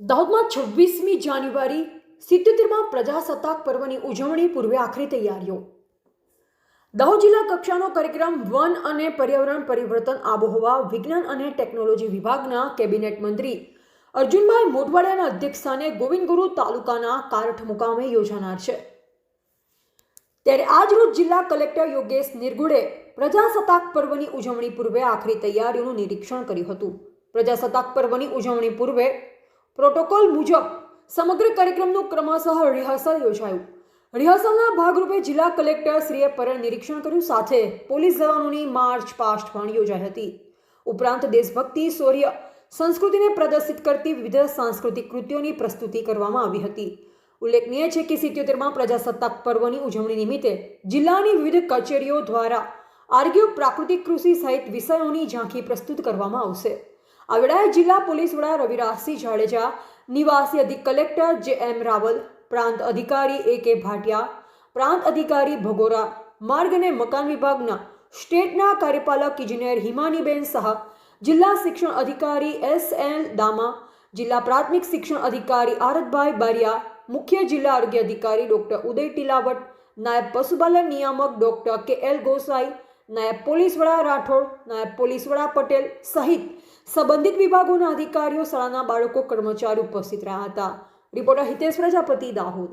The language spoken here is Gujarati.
દાહોદમાં છવ્વીસમી જાન્યુઆરી સિત્યોતેરમાં પ્રજાસત્તાક પર્વની ઉજવણી પૂર્વે આખરી તૈયારીઓ. દાહોદ જિલ્લા કક્ષાનો કાર્યક્રમ વન અને પર્યાવરણ પરિવર્તન આબોહવા, વિજ્ઞાન અને ટેકનોલોજી વિભાગના કેબિનેટ મંત્રી અર્જુનભાઈ મોઢવાડિયાના અધ્યક્ષસ્થાને ગોવિંદગુરુ તાલુકાના કારઠ મુકામે યોજાનાર છે. ત્યારે આજરોજ જિલ્લા કલેક્ટર યોગેશ નિર્ગુડે પ્રજાસત્તાક પર્વની ઉજવણી પૂર્વે આખરી તૈયારીઓનું નિરીક્ષણ કર્યું હતું. પ્રજાસત્તાક પર્વની ઉજવણી પૂર્વે પ્રોટોકોલ મુજબ સમગ્ર કાર્યક્રમનું ક્રમશઃ રિહર્સલ યોજાયું. રિહર્સલના ભાગરૂપે જિલ્લા કલેક્ટર શ્રીએ પરેડ નિરીક્ષણ કર્યું સાથે પોલીસ જવાનોની માર્ચ પાસ્ટ પણ યોજાઈ હતી. ઉપરાંત દેશભક્તિ, શૌર્ય, સંસ્કૃતિને પ્રદર્શિત કરતી વિવિધ સાંસ્કૃતિક કૃત્યોની પ્રસ્તુતિ કરવામાં આવી હતી. ઉલ્લેખનીય છે કે સિત્યોતેરમાં પ્રજાસત્તાક પર્વની ઉજવણી નિમિત્તે જિલ્લાની વિવિધ કચેરીઓ દ્વારા આર્ગ્યુ પ્રાકૃતિક કૃષિ સહિત વિષયોની ઝાંખી પ્રસ્તુત કરવામાં આવશે. આ જિલ્લા પોલીસ વડા રવિરાજસિંહ જાડેજા, નિવાસી અધિક કલેક્ટર જે એમ રાવલ, પ્રાંત અધિકારી એ કે ભાટિયા, પ્રાંત અધિકારી ભગોરા, માર્ગ અને મકાન વિભાગના સ્ટેટના કાર્યપાલક ઇજનેર હિમાનીબેન શાહ જિલ્લા શિક્ષણ અધિકારી એસ એલ દામા, જિલ્લા પ્રાથમિક શિક્ષણ અધિકારી આરતભાઈ બારિયા, મુખ્ય જિલ્લા આરોગ્ય અધિકારી ડોક્ટર ઉદય ટીલાવટ, નાયબ પશુપાલન નિયામક ડોક્ટર કે એલ ગોસાઈ નાયબ પોલીસ વડા રાઠોડ, નાયબ પોલીસ વડા પટેલ સહિત સંબંધિત વિભાગોના અધિકારીઓ શાળાના બાળકો કર્મચારી ઉપસ્થિત રહ્યા હતા. રિપોર્ટર હિતેશ પ્રજાપતિ દાહોદ.